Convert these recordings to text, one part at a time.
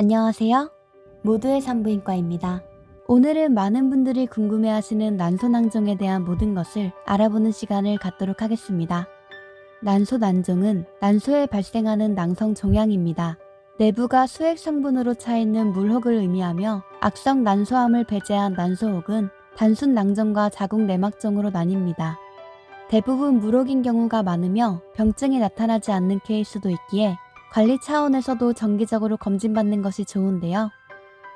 안녕하세요. 모두의 산부인과입니다. 오늘은 많은 분들이 궁금해하시는 난소낭종에 대한 모든 것을 알아보는 시간을 갖도록 하겠습니다. 난소난종은 난소에 발생하는 낭성 종양입니다. 내부가 수액 성분으로 차 있는 물혹을 의미하며 악성 난소암을 배제한 난소혹은 단순 낭종과 자궁 내막종으로 나뉩니다. 대부분 물혹인 경우가 많으며 병증이 나타나지 않는 케이스도 있기에 관리 차원에서도 정기적으로 검진받는 것이 좋은데요.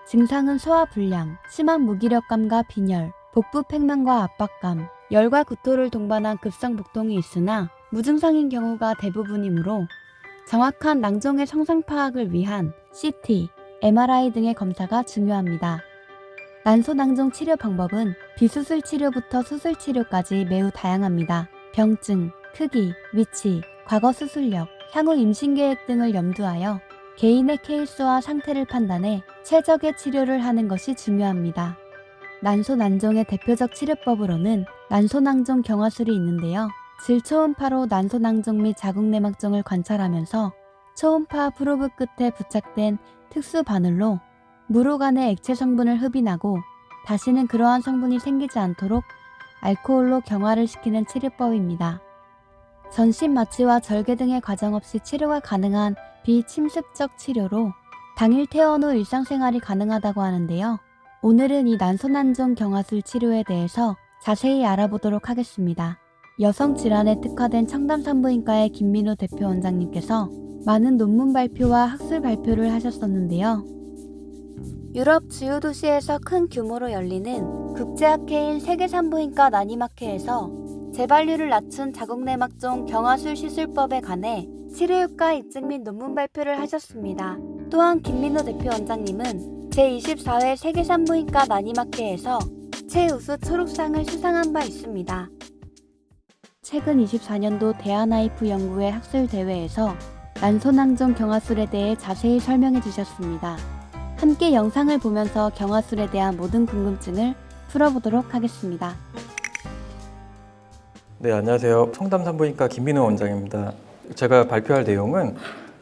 증상은 소화 불량, 심한 무기력감과 빈혈, 복부 팽만과 압박감, 열과 구토를 동반한 급성 복통이 있으나 무증상인 경우가 대부분이므로 정확한 낭종의 성상 파악을 위한 CT, MRI 등의 검사가 중요합니다. 난소낭종 치료 방법은 비수술 치료부터 수술 치료까지 매우 다양합니다. 병증, 크기, 위치, 과거 수술력, 향후 임신 계획 등을 염두하여 개인의 케이스와 상태를 판단해 최적의 치료를 하는 것이 중요합니다. 난소난종의 대표적 치료법으로는 난소낭종 경화술이 있는데요. 질초음파로 난소낭종 및 자궁내막종을 관찰하면서 초음파 프로브 끝에 부착된 특수 바늘로 무록 안의 액체 성분을 흡인하고 다시는 그러한 성분이 생기지 않도록 알코올로 경화를 시키는 치료법입니다. 전신 마취와 절개 등의 과정 없이 치료가 가능한 비침습적 치료로 당일 퇴원 후 일상생활이 가능하다고 하는데요. 오늘은 이 난소난종 경화술 치료에 대해서 자세히 알아보도록 하겠습니다. 여성 질환에 특화된 청담 산부인과의 김민호 대표 원장님께서 많은 논문 발표와 학술 발표를 하셨었는데요. 유럽 주요 도시에서 큰 규모로 열리는 국제학회인 세계산부인과 난임학회에서 재발률을 낮춘 자궁내막종 경화술 시술법에 관해 치료효과 입증 및 논문 발표를 하셨습니다. 또한 김민호 대표 원장님은 제24회 세계산부인과 난임학회에서 최우수 초록상을 수상한 바 있습니다. 최근 24년도 대한아이프 연구회 학술 대회에서 난소낭종 경화술에 대해 자세히 설명해 주셨습니다. 함께 영상을 보면서 경화술에 대한 모든 궁금증을 풀어보도록 하겠습니다. 네, 안녕하세요. 청담 산부인과 김민호 원장입니다. 제가 발표할 내용은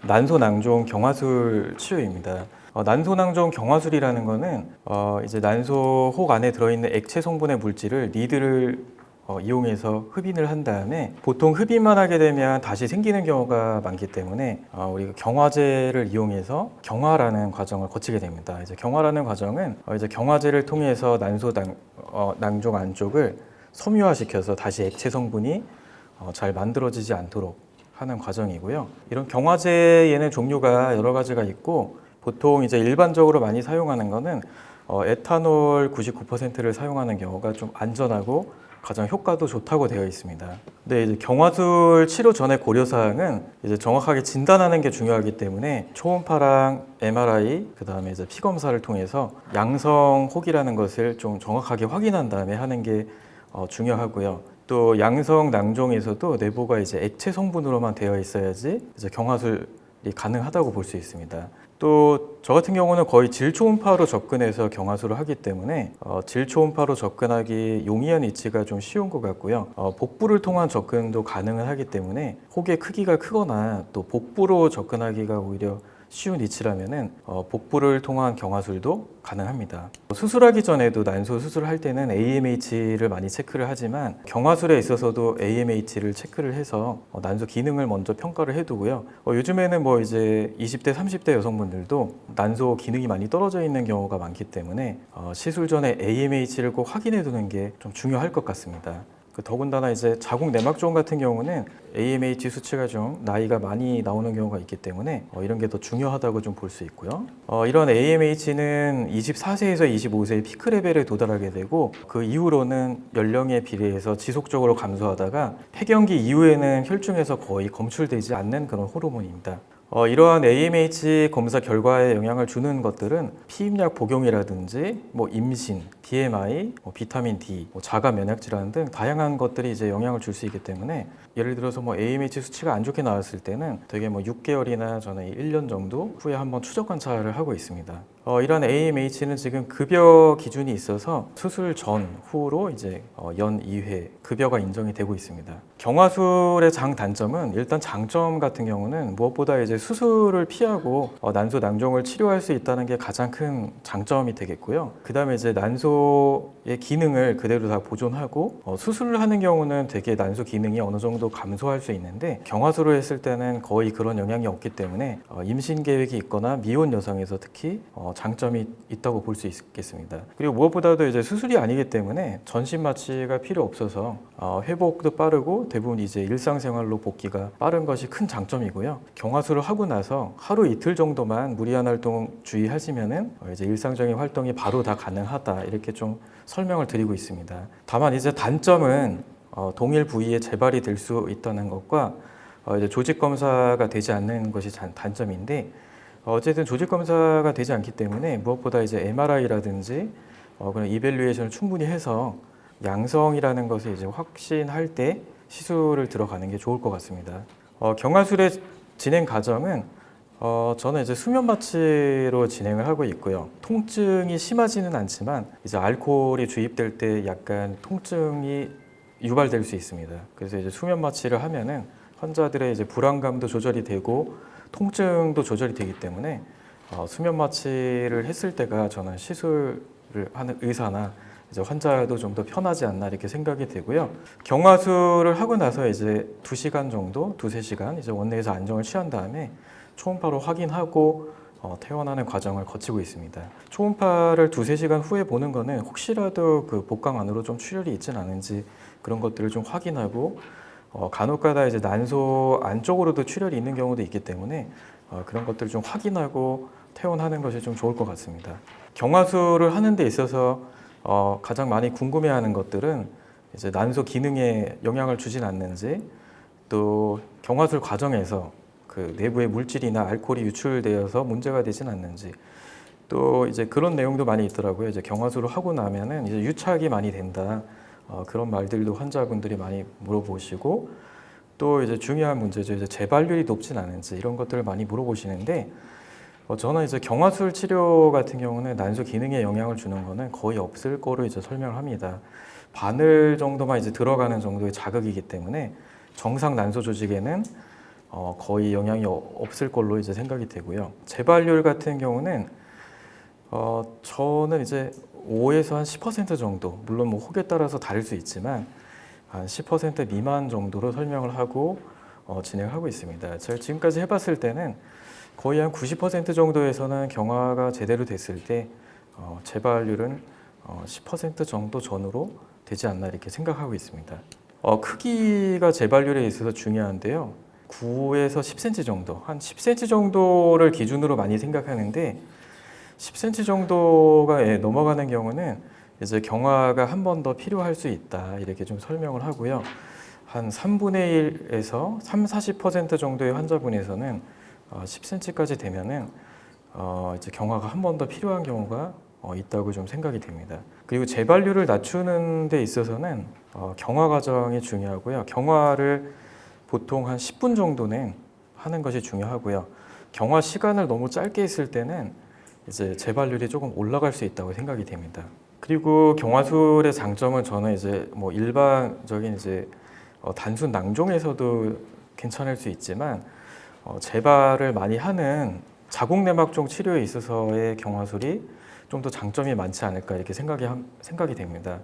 난소낭종 경화술 치료입니다. 어, 난소낭종 경화술이라는 거는 어, 이제 난소 혹 안에 들어있는 액체 성분의 물질을 니드를 어, 이용해서 흡인을 한 다음에 보통 흡인만 하게 되면 다시 생기는 경우가 많기 때문에 어, 우리가 경화제를 이용해서 경화라는 과정을 거치게 됩니다. 이제 경화라는 과정은 어, 이제 경화제를 통해서 난소 낭, 어, 낭종 안쪽을 섬유화시켜서 다시 액체 성분이 어, 잘 만들어지지 않도록 하는 과정이고요. 이런 경화제에는 종류가 여러 가지가 있고 보통 이제 일반적으로 많이 사용하는 거는 어, 에탄올 99%를 사용하는 경우가 좀 안전하고 가장 효과도 좋다고 되어 있습니다. 근데 이제 경화술 치료 전의 고려 사항은 이제 정확하게 진단하는 게 중요하기 때문에 초음파랑 MRI 그다음에 이제 피 검사를 통해서 양성 혹이라는 것을 좀 정확하게 확인한 다음에 하는 게 어, 중요하고요. 또 양성 낭종에서도 내부가 이제 액체 성분으로만 되어 있어야지 이제 경화술이 가능하다고 볼 수 있습니다. 또 저 같은 경우는 거의 질초음파로 접근해서 경화술을 하기 때문에 어, 질초음파로 접근하기 용이한 위치가 좀 쉬운 것 같고요. 어, 복부를 통한 접근도 가능을 하기 때문에 혹의 크기가 크거나 또 복부로 접근하기가 오히려 쉬운 위치라면은 어, 복부를 통한 경화술도 가능합니다. 수술하기 전에도 난소 수술할 때는 AMH를 많이 체크를 하지만 경화술에 있어서도 AMH를 체크를 해서 어, 난소 기능을 먼저 평가를 해두고요. 어, 요즘에는 뭐 이제 20대, 30대 여성분들도 난소 기능이 많이 떨어져 있는 경우가 많기 때문에 어, 시술 전에 AMH를 꼭 확인해 두는 게 좀 중요할 것 같습니다. 그 더군다나 이제 자궁 내막종 같은 경우는 AMH 수치가 좀 나이가 많이 나오는 경우가 있기 때문에 어, 이런 게 더 중요하다고 좀 볼 수 있고요. 어, 이런 AMH는 24세에서 25세의 피크 레벨에 도달하게 되고 그 이후로는 연령에 비례해서 지속적으로 감소하다가 폐경기 이후에는 혈중에서 거의 검출되지 않는 그런 호르몬입니다. 어, 이러한 AMH 검사 결과에 영향을 주는 것들은 피임약 복용이라든지 뭐 임신, BMI, 뭐 비타민 D, 뭐 자가 면역 질환 등 다양한 것들이 이제 영향을 줄 수 있기 때문에 예를 들어서 뭐 AMH 수치가 안 좋게 나왔을 때는 되게 뭐 6개월이나 저는 1년 정도 후에 한번 추적 관찰을 하고 있습니다. 어, 이런 AMH는 지금 급여 기준이 있어서 수술 전, 후로 이제 어, 연 2회 급여가 인정이 되고 있습니다. 경화술의 장단점은 일단 장점 같은 경우는 무엇보다 이제 수술을 피하고 어, 난소 낭종을 치료할 수 있다는 게 가장 큰 장점이 되겠고요. 그다음에 이제 난소의 기능을 그대로 다 보존하고 어, 수술을 하는 경우는 되게 난소 기능이 어느 정도 감소할 수 있는데 경화술을 했을 때는 거의 그런 영향이 없기 때문에 어, 임신 계획이 있거나 미혼 여성에서 특히 어, 장점이 있다고 볼 수 있겠습니다. 그리고 무엇보다도 이제 수술이 아니기 때문에 전신 마취가 필요 없어서 어, 회복도 빠르고 대부분 이제 일상생활로 복귀가 빠른 것이 큰 장점이고요. 경화술을 하고 나서 하루 이틀 정도만 무리한 활동 주의하시면은 어, 이제 일상적인 활동이 바로 다 가능하다 이렇게 좀 설명을 드리고 있습니다. 다만 이제 단점은 어, 동일 부위에 재발이 될 수 있다는 것과 어, 이제 조직 검사가 되지 않는 것이 단- 단점인데 어, 어쨌든 조직 검사가 되지 않기 때문에 무엇보다 이제 MRI라든지 어, 그런 이벨루에이션을 충분히 해서 양성이라는 것을 이제 확신할 때 시술을 들어가는 게 좋을 것 같습니다. 어, 경화술의 진행 과정은 어, 저는 이제 수면 마취로 진행을 하고 있고요. 통증이 심하지는 않지만 이제 알코올이 주입될 때 약간 통증이 유발될 수 있습니다. 그래서 이제 수면 마취를 하면은 환자들의 이제 불안감도 조절이 되고 통증도 조절이 되기 때문에 어, 수면 마취를 했을 때가 저는 시술을 하는 의사나 이제 환자도 좀 더 편하지 않나 이렇게 생각이 되고요. 경화술을 하고 나서 이제 두 시간 정도, 두세 시간 이제 원내에서 안정을 취한 다음에 초음파로 확인하고 어, 퇴원하는 과정을 거치고 있습니다. 초음파를 두세 시간 후에 보는 거는 혹시라도 그 복강 안으로 좀 출혈이 있진 않은지 그런 것들을 좀 확인하고 어, 간혹가다 이제 난소 안쪽으로도 출혈이 있는 경우도 있기 때문에 어, 그런 것들을 좀 확인하고 퇴원하는 것이 좀 좋을 것 같습니다. 경화술을 하는 데 있어서 어, 가장 많이 궁금해하는 것들은 이제 난소 기능에 영향을 주진 않는지 또 경화술 과정에서 그 내부의 물질이나 알코올이 유출되어서 문제가 되진 않는지 또 이제 그런 내용도 많이 있더라고요. 이제 경화술을 하고 나면은 이제 유착이 많이 된다. 어, 그런 말들도 환자분들이 많이 물어보시고 또 이제 중요한 문제죠. 이제 재발률이 높진 않은지 이런 것들을 많이 물어보시는데 어, 저는 이제 경화술 치료 같은 경우는 난소 기능에 영향을 주는 거는 거의 없을 거로 이제 설명을 합니다. 바늘 정도만 이제 들어가는 정도의 자극이기 때문에 정상 난소 조직에는 어, 거의 영향이 어- 없을 걸로 이제 생각이 되고요. 재발률 같은 경우는 어, 저는 이제 5에서 한 10% 정도, 물론 뭐 혹에 따라서 다를 수 있지만 한 10% 미만 정도로 설명을 하고 어, 진행하고 있습니다. 제가 지금까지 해봤을 때는 거의 한 90% 정도에서는 경화가 제대로 됐을 때 어, 재발률은 어, 10% 정도 전후로 되지 않나 이렇게 생각하고 있습니다. 어, 크기가 재발률에 있어서 중요한데요. 9에서 10cm 정도, 한 10cm 정도를 기준으로 많이 생각하는데 10cm 정도가 예, 넘어가는 경우는 이제 경화가 한 번 더 필요할 수 있다 이렇게 좀 설명을 하고요. 한 3분의 1에서 3, 40% 정도의 환자분에서는 어, 10cm까지 되면은 어, 이제 경화가 한 번 더 필요한 경우가 어, 있다고 좀 생각이 됩니다. 그리고 재발률을 낮추는 데 있어서는 어, 경화 과정이 중요하고요. 경화를 보통 한 10분 정도는 하는 것이 중요하고요. 경화 시간을 너무 짧게 했을 때는 이제 재발률이 조금 올라갈 수 있다고 생각이 됩니다. 그리고 경화술의 장점은 저는 이제 뭐 일반적인 이제 어, 단순 낭종에서도 괜찮을 수 있지만 어, 재발을 많이 하는 자궁내막종 치료에 있어서의 경화술이 좀 더 장점이 많지 않을까 이렇게 생각이 함- 생각이 됩니다.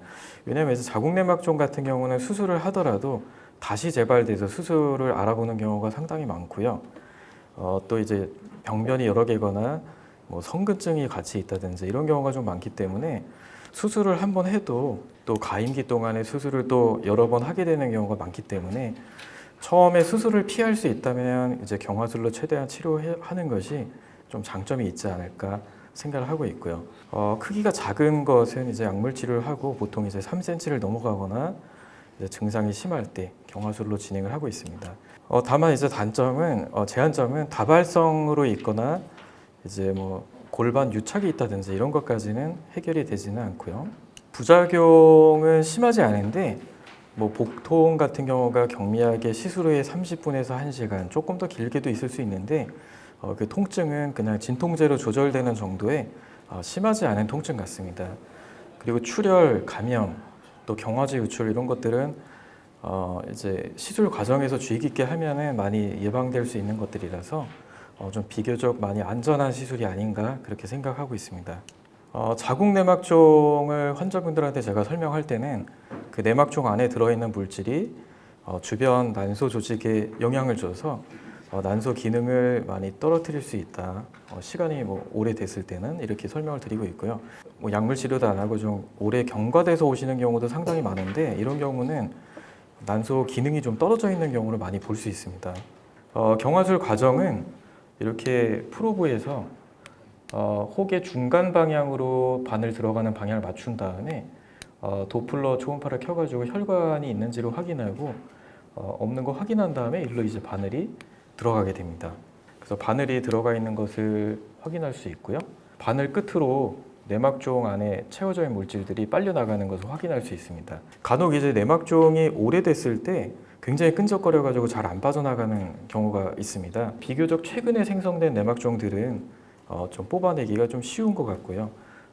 왜냐하면 이제 자궁내막종 같은 경우는 수술을 하더라도 다시 재발돼서 수술을 알아보는 경우가 상당히 많고요. 어, 또 이제 병변이 여러 개거나 뭐 성근증이 같이 있다든지 이런 경우가 좀 많기 때문에 수술을 한 번 해도 또 가임기 동안에 수술을 또 여러 번 하게 되는 경우가 많기 때문에 처음에 수술을 피할 수 있다면 이제 경화술로 최대한 치료하는 것이 좀 장점이 있지 않을까 생각을 하고 있고요. 어, 크기가 작은 것은 이제 약물 치료를 하고 보통 이제 3cm를 넘어가거나 증상이 심할 때 경화술로 진행을 하고 있습니다. 어, 다만 이제 단점은 어, 제한점은 다발성으로 있거나 이제 뭐 골반 유착이 있다든지 이런 것까지는 해결이 되지는 않고요. 부작용은 심하지 않은데 뭐 복통 같은 경우가 경미하게 시술 후에 30분에서 1시간 조금 더 길게도 있을 수 있는데 어, 그 통증은 그냥 진통제로 조절되는 정도의 어, 심하지 않은 통증 같습니다. 그리고 출혈, 감염, 또 경화제 유출 이런 것들은 어, 이제 시술 과정에서 주의 깊게 하면은 많이 예방될 수 있는 것들이라서 어, 좀 비교적 많이 안전한 시술이 아닌가 그렇게 생각하고 있습니다. 어, 자궁 내막종을 환자분들한테 제가 설명할 때는 그 내막종 안에 들어있는 물질이 어, 주변 난소 조직에 영향을 줘서 어, 난소 기능을 많이 떨어뜨릴 수 있다. 어, 시간이 뭐 오래 됐을 때는 이렇게 설명을 드리고 있고요. 뭐 약물 치료도 안 하고 좀 오래 경과돼서 오시는 경우도 상당히 많은데 이런 경우는 난소 기능이 좀 떨어져 있는 경우를 많이 볼 수 있습니다. 어, 경화술 과정은 이렇게 프로브에서 어, 혹의 중간 방향으로 바늘 들어가는 방향을 맞춘 다음에 어, 도플러 초음파를 켜가지고 혈관이 있는지를 확인하고 어, 없는 거 확인한 다음에 일로 이제 바늘이 들어가게 됩니다. 그래서 바늘이 들어가 있는 것을 확인할 수 있고요. 바늘 끝으로 내막종 안에 채워져 있는 물질들이 빨려 나가는 것을 확인할 수 있습니다. 간혹 이제 내막종이 오래됐을 때 굉장히 끈적거려 가지고 잘 안 빠져나가는 경우가 있습니다. 비교적 최근에 생성된 내막종들은 어, 좀 뽑아내기가 좀 쉬운 것 같고요.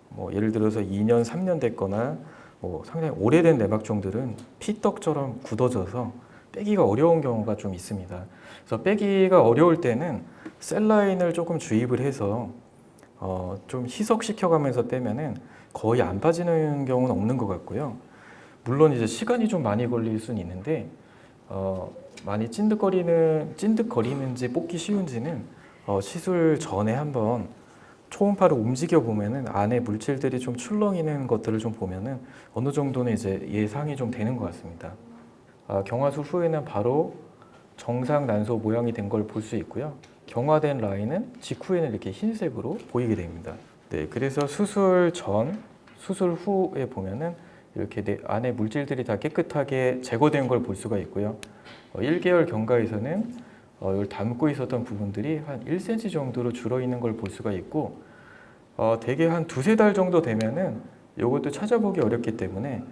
뭐 예를 들어서 2년, 3년 됐거나 뭐 상당히 오래된 내막종들은 피떡처럼 굳어져서 빼기가 어려운 경우가 좀 있습니다. 그래서 빼기가 어려울 때는 셀라인을 조금 주입을 해서 어, 좀 희석시켜가면서 빼면은 거의 안 빠지는 경우는 없는 것 같고요. 물론 이제 시간이 좀 많이 걸릴 수는 있는데 어, 많이 찐득거리는 찐득거리는지 뽑기 쉬운지는 어, 시술 전에 한번 초음파를 움직여 보면은 안에 물질들이 좀 출렁이는 것들을 좀 보면은 어느 정도는 이제 예상이 좀 되는 것 같습니다. 아, 경화술 후에는 바로 정상 난소 모양이 된 걸 볼 수 있고요. 경화된 라인은 직후에는 이렇게 흰색으로 보이게 됩니다. 네, 그래서 수술 전, 수술 후에 보면은 이렇게 내 안에 물질들이 다 깨끗하게 제거된 걸 볼 수가 있고요. 어, 1개월 경과에서는 어, 이걸 담고 있었던 부분들이 한 1cm 정도로 줄어 있는 걸 볼 수가 있고 어, 대개 한 두세 달 정도 되면은 이것도 찾아보기 어렵기 때문에 어,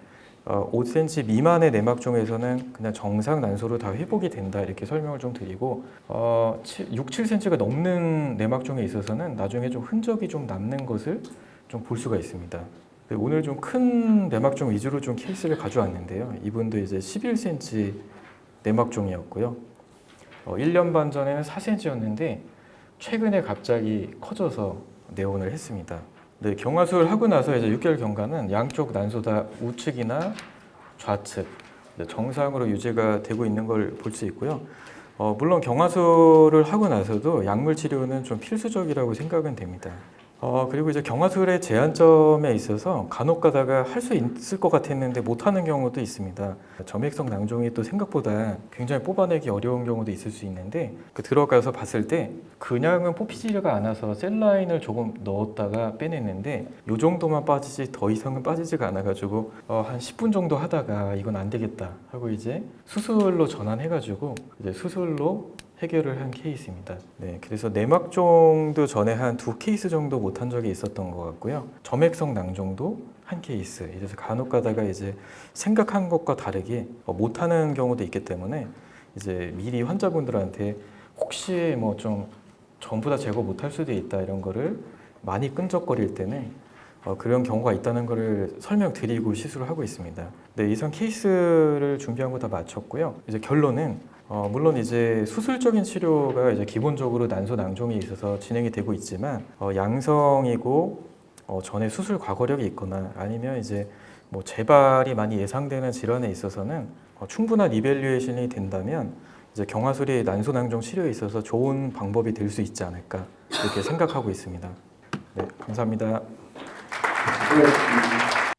5cm 미만의 내막종에서는 그냥 정상 난소로 다 회복이 된다 이렇게 설명을 좀 드리고 어, 7, 6, 7cm가 넘는 내막종에 있어서는 나중에 좀 흔적이 좀 남는 것을 좀 볼 수가 있습니다. 네, 오늘 좀 큰 내막종 위주로 좀 케이스를 가져왔는데요. 이분도 이제 11cm 내막종이었고요. 어, 1년 반 전에는 4cm였는데 최근에 갑자기 커져서 내원을 했습니다. 네, 경화술 하고 나서 이제 6개월 경과는 양쪽 난소 다 우측이나 좌측 네, 정상으로 유지가 되고 있는 걸 볼 수 있고요. 어, 물론 경화술을 하고 나서도 약물 치료는 좀 필수적이라고 생각은 됩니다. 어, 그리고 이제 경화술의 제한점에 있어서 간혹 가다가 할 수 있을 것 같았는데 못하는 경우도 있습니다. 점액성 낭종이 또 생각보다 굉장히 뽑아내기 어려운 경우도 있을 수 있는데 그 들어가서 봤을 때 그냥은 뽑히지가 않아서 셀라인을 조금 넣었다가 빼냈는데 이 정도만 빠지지 더 이상은 빠지지가 않아가지고 어, 한 10분 정도 하다가 이건 안 되겠다 하고 이제 수술로 전환해가지고 이제 수술로 해결을 한 케이스입니다. 네, 그래서 내막종도 전에 한 두 케이스 정도 못한 적이 있었던 것 같고요. 점액성 낭종도 한 케이스. 이래서 간혹 가다가 이제 생각한 것과 다르게 어, 못하는 경우도 있기 때문에 이제 미리 환자분들한테 혹시 뭐 좀 전부 다 제거 못할 수도 있다 이런 거를 많이 끈적거릴 때는 어, 그런 경우가 있다는 거를 설명드리고 시술을 하고 있습니다. 네, 이상 케이스를 준비한 거 다 마쳤고요. 이제 결론은 어, 물론 이제 수술적인 치료가 이제 기본적으로 난소 낭종이 있어서 진행이 되고 있지만 어, 양성이고 어, 전에 수술 과거력이 있거나 아니면 이제 뭐 재발이 많이 예상되는 질환에 있어서는 어, 충분한 이벨리에이션이 된다면 이제 경화술이 난소 낭종 치료에 있어서 좋은 방법이 될 수 있지 않을까 이렇게 생각하고 있습니다. 네, 감사합니다.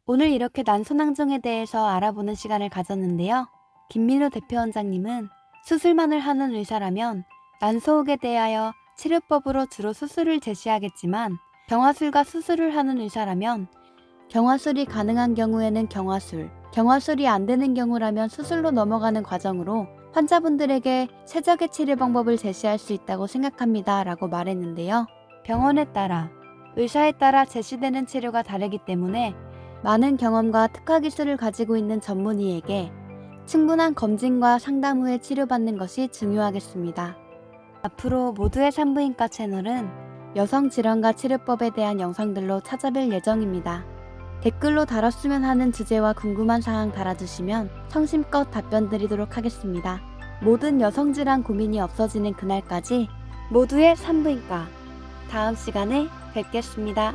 오늘 이렇게 난소 낭종에 대해서 알아보는 시간을 가졌는데요. 김민호 대표원장님은 수술만을 하는 의사라면 난소혹에 대하여 치료법으로 주로 수술을 제시하겠지만 경화술과 수술을 하는 의사라면 경화술이 가능한 경우에는 경화술, 경화술이 안 되는 경우라면 수술로 넘어가는 과정으로 환자분들에게 최적의 치료 방법을 제시할 수 있다고 생각합니다. 라고 말했는데요. 병원에 따라, 의사에 따라 제시되는 치료가 다르기 때문에 많은 경험과 특화 기술을 가지고 있는 전문의에게 충분한 검진과 상담 후에 치료받는 것이 중요하겠습니다. 앞으로 모두의 산부인과 채널은 여성 질환과 치료법에 대한 영상들로 찾아뵐 예정입니다. 댓글로 다뤘으면 하는 주제와 궁금한 사항 달아주시면 성심껏 답변 드리도록 하겠습니다. 모든 여성 질환 고민이 없어지는 그날까지 모두의 산부인과 다음 시간에 뵙겠습니다.